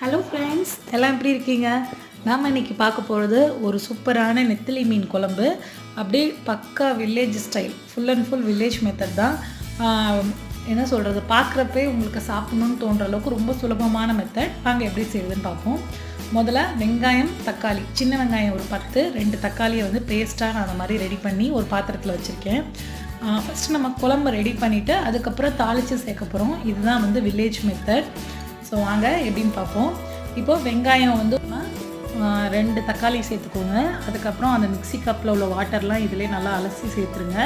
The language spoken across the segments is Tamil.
ஹலோ ஃப்ரெண்ட்ஸ் எல்லாம் எப்படி இருக்கீங்க? நாம் இன்னைக்கு பார்க்க போகிறது ஒரு சூப்பரான நெத்திலி மீன் குழம்பு. அப்படியே பக்கா village style full and full village method தான். என்ன சொல்கிறது பார்க்குறப்பே உங்களுக்கு சாப்பிடணும்னு தோன்ற அளவுக்கு ரொம்ப சுலபமான மெத்தட் வாங்க எப்படி செய்யுதுன்னு பார்ப்போம். முதல்ல வெங்காயம் தக்காளி. சின்ன வெங்காயம் ஒரு பத்து ரெண்டு தக்காளியை வந்து பேஸ்ட்டாக நான் அந்த மாதிரி ரெடி பண்ணி ஒரு பாத்திரத்தில் வச்சுருக்கேன். ஃபஸ்ட்டு நம்ம குழம்பு ரெடி பண்ணிவிட்டு அதுக்கப்புறம் தாளித்து சேர்க்க போகிறோம் இதுதான் வந்து வில்லேஜ் மெத்தட் ஸோ வாங்க எப்படின்னு பார்ப்போம். இப்போது வெங்காயம் வந்து ரெண்டு தக்காளி சேர்த்துக்கோங்க. அதுக்கப்புறம் அந்த மிக்ஸி கப்பில் உள்ள வாட்டர்லாம் இதிலே நல்லா அலசி சேர்த்துருங்க.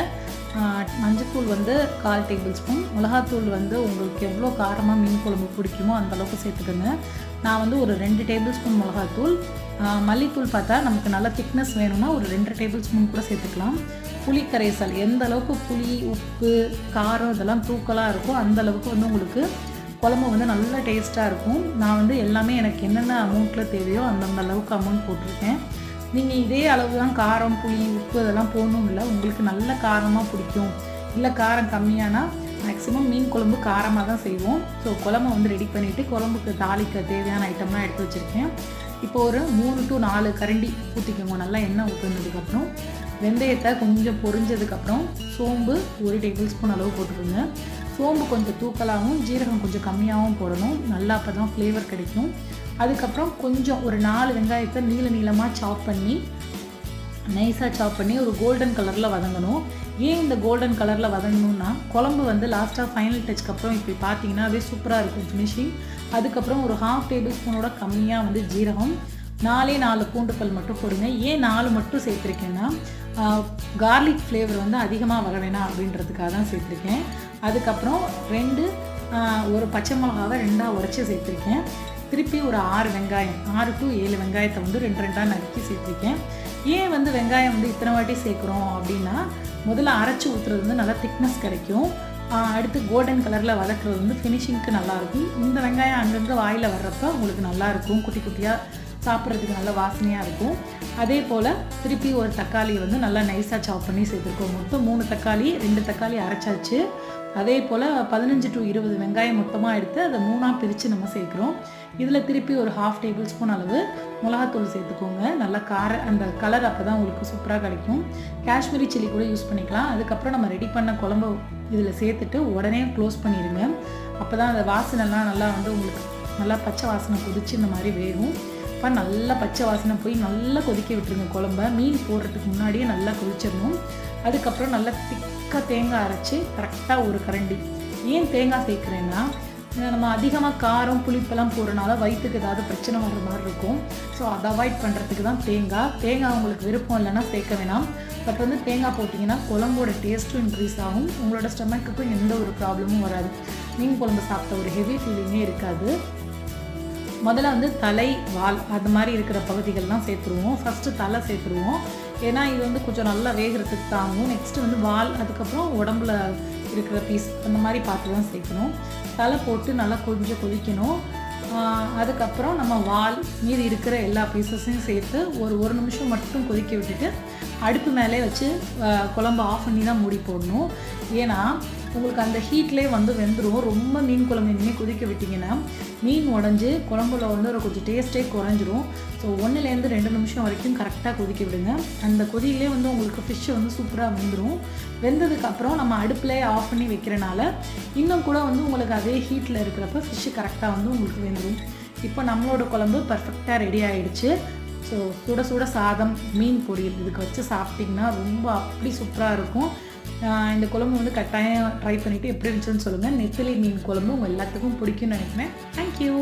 மஞ்சத்தூள் வந்து கால் டேபிள் ஸ்பூன். மிளகாத்தூள் வந்து உங்களுக்கு எவ்வளோ காரமாக மீன் குழம்பு பிடிக்குமோ அந்தளவுக்கு சேர்த்துக்கோங்க. நான் வந்து ஒரு ரெண்டு டேபிள் ஸ்பூன் மிளகாத்தூள். மல்லித்தூள் பார்த்தா நமக்கு நல்ல திக்னஸ் வேணும்னா ஒரு ரெண்டு டேபிள் ஸ்பூன் கூட சேர்த்துக்கலாம். புளி கரைசல் எந்த அளவுக்கு புளி உப்பு காரம் இதெல்லாம் தூக்கலாக இருக்கோ அந்த அளவுக்கு வந்து உங்களுக்கு குழம்பு வந்து நல்ல டேஸ்ட்டாக இருக்கும். நான் வந்து எல்லாமே எனக்கு என்னென்ன அமௌண்ட்டில் தேவையோ அந்தந்த அளவுக்கு அமௌண்ட் போட்டிருக்கேன். நீங்கள் இதே அளவு தான் காரம் புளி உப்பு இதெல்லாம் போகணும் இல்லை. உங்களுக்கு நல்ல காரமாக பிடிக்கும். இல்லை காரம் கம்மியானால் மேக்ஸிமம் மீன் குழம்பு காரமாக தான் செய்வோம். ஸோ குழம்பு வந்து ரெடி பண்ணிவிட்டு குழம்புக்கு தாளிக்க தேவையான ஐட்டம்லாம் எடுத்து வச்சுருக்கேன். இப்போ ஒரு மூணு டு நாலு கரண்டி ஊற்றிக்கோங்க நல்லா எண்ணெய் ஊற்றுனதுக்கப்புறம் வெந்தயத்தை கொஞ்சம் பொரிஞ்சதுக்கப்புறம் சோம்பு ஒரு டேபிள் ஸ்பூன் அளவு போட்டுருங்க சோம்பு கொஞ்சம் தூக்கலாகவும் ஜீரகம் கொஞ்சம் கம்மியாகவும் போடணும். நல்லா அப்போ தான் ஃப்ளேவர் கிடைக்கும். அதுக்கப்புறம் கொஞ்சம் ஒரு நாலு வெங்காயத்தை நீள நீளமாக சாப் பண்ணி நைஸாக சாப் பண்ணி ஒரு கோல்டன் கலரில் வதங்கணும். ஏன் இந்த கோல்டன் கலரில் வதங்கணும்னா குழம்பு வந்து லாஸ்ட்டாக ஃபைனல் டச்சுக்கு அப்புறம் இப்படி பார்த்தீங்கன்னா அதே சூப்பராக இருக்கும் ஃபினிஷிங் அதுக்கப்புறம் ஒரு ஹாஃப் டேபிள் ஸ்பூனோட கம்மியாக வந்து ஜீரகம் நாலே நாலு பூண்டுக்கல் மட்டும் போடுங்க. ஏன் நாலு மட்டும் சேர்த்துருக்கேன்னா கார்லிக் ஃப்ளேவர் வந்து அதிகமாக வர வேணாம் அப்படின்றதுக்காக தான் சேர்த்துருக்கேன். அதுக்கப்புறம் ரெண்டு ஒரு பச்சை மிளகாவை ரெண்டாக உடச்சி சேர்த்துருக்கேன். திருப்பி ஒரு ஆறு வெங்காயம் ஆறு டு ஏழு வெங்காயத்தை வந்து ரெண்டு ரெண்டாக நறுக்கி சேர்த்துருக்கேன். ஏன் வந்து வெங்காயம் வந்து இத்தனை வாட்டி சேர்க்குறோம் அப்படின்னா முதல்ல அரைச்சி ஊற்றுறது வந்து நல்லா திக்னஸ் கிடைக்கும். அடுத்து கோல்டன் கலரில் வதக்குறது வந்து ஃபினிஷிங்க்கு நல்லாயிருக்கும் இந்த வெங்காயம் அங்கங்கே வாயில் வர்றப்ப உங்களுக்கு நல்லாயிருக்கும் குட்டி குட்டியாக சாப்பிட்றதுக்கு நல்ல வாசனையாக இருக்கும். அதே போல் திருப்பி ஒரு தக்காளி வந்து நல்லா நைஸாக சாப் பண்ணி சேர்த்துருக்கோம். மொத்தம் மூணு தக்காளி ரெண்டு தக்காளி அரைச்சாச்சு. அதே போல் பதினஞ்சு டு இருபது வெங்காயம் மொத்தமாக எடுத்து அதை மூணாக பிரித்து நம்ம சேர்க்குறோம். இதில் திருப்பி ஒரு ஹாஃப் டேபிள் ஸ்பூன் அளவு மிளகாத்தூள் சேர்த்துக்கோங்க. நல்லா கார அந்த கலர் அப்போ தான் உங்களுக்கு சூப்பராக கிடைக்கும். காஷ்மீரி சில்லி கூட யூஸ் பண்ணிக்கலாம். அதுக்கப்புறம் நம்ம ரெடி பண்ண குழம்பு இதில் சேர்த்துட்டு உடனே க்ளோஸ் பண்ணிடுங்க. அப்போ தான் அந்த வாசனைலாம் நல்லா வந்து உங்களுக்கு நல்லா பச்சை வாசனை குதிச்சு இந்த மாதிரி வேகும். இப்போ நல்லா பச்சை வாசனை போய் நல்லா கொதிக்க விட்டுருங்க குழம்ப. மீன் போடுறதுக்கு முன்னாடியே நல்லா கொதிச்சிடணும். அதுக்கப்புறம் நல்லா திக்காக தேங்காய் அரைச்சி கரெக்டாக ஒரு கரண்டி. ஏன் தேங்காய் சேர்க்குறேன்னா நம்ம அதிகமாக காரம் புளிப்பெல்லாம் போடுறனால வயிற்றுக்கு ஏதாவது பிரச்சனை வர்ற மாதிரி இருக்கும். ஸோ அதை அவாய்ட் பண்ணுறதுக்கு தான் தேங்காய். தேங்காய் உங்களுக்கு விருப்பம் இல்லைன்னா சேர்க்க வேணாம். பட் வந்து தேங்காய் போட்டிங்கன்னா குழம்போட டேஸ்ட்டும் இன்க்ரீஸ் ஆகும். உங்களோட ஸ்டமக்குக்கும் எந்த ஒரு ப்ராப்ளமும் வராது. மீன் குழம்பு சாப்பிட்ட ஒரு ஹெவி ஃபீலிங்கே இருக்காது. முதல்ல வந்து தலை வால் அது மாதிரி இருக்கிற பகுதிகள்லாம் சேர்த்துருவோம். ஃபஸ்ட்டு தலை சேர்த்துருவோம். ஏன்னா இது வந்து கொஞ்சம் நல்லா வேகிறதுக்கு தாங்கும். நெக்ஸ்ட்டு வந்து வால் அதுக்கப்புறம் உடம்புல இருக்கிற பீஸ் அந்த மாதிரி பார்த்து தான் சேர்க்கணும். தலை போட்டு நல்லா கொஞ்சம் கொதிக்கணும். அதுக்கப்புறம் நம்ம வால் மீதி இருக்கிற எல்லா பீசஸையும் சேர்த்து ஒரு ஒரு நிமிஷம் மட்டும் கொதிக்க விட்டுட்டு அடுப்பு மேலே வச்சு குழம்பு ஆஃப் பண்ணி தான் மூடி போடணும். ஏன்னா உங்களுக்கு அந்த ஹீட்லேயே வந்து வெந்துடும் ரொம்ப மீன் குழம்பு இனிமேல் கொதிக்க விட்டிங்கன்னா மீன் உடஞ்சி குழம்புல வந்து ஒரு கொஞ்சம் டேஸ்ட்டே குறைஞ்சிரும். ஸோ ஒன்றுலேருந்து ரெண்டு நிமிஷம் வரைக்கும் கரெக்டாக கொதிக்க விடுங்க. அந்த கொதியிலே வந்து உங்களுக்கு ஃபிஷ் வந்து சூப்பராக வெந்துடும் வெந்ததுக்கப்புறம் நம்ம அடுப்புலேயே ஆஃப் பண்ணி வைக்கிறனால இன்னும் கூட வந்து உங்களுக்கு அதே ஹீட்டில் இருக்கிறப்ப ஃபிஷ்ஷு கரெக்டாக வந்து உங்களுக்கு வெந்துடும் இப்போ நம்மளோட குழம்பு பர்ஃபெக்டாக ரெடி ஆகிடுச்சு ஸோ சுட சுட சாதம் மீன் பொரியல் இதுக்கு வச்சு சாப்பிட்டிங்கன்னா ரொம்ப அப்படி சூப்பராக இருக்கும். இந்த குழம்பு வந்து கட்டாயம் ட்ரை பண்ணிவிட்டு எப்படி இருந்துச்சுன்னு சொல்லுங்கள் நெத்திலி மீன் குழம்பு உங்கள் எல்லாத்துக்கும் பிடிக்கும்னு நினைக்கிறேன். தேங்க்யூ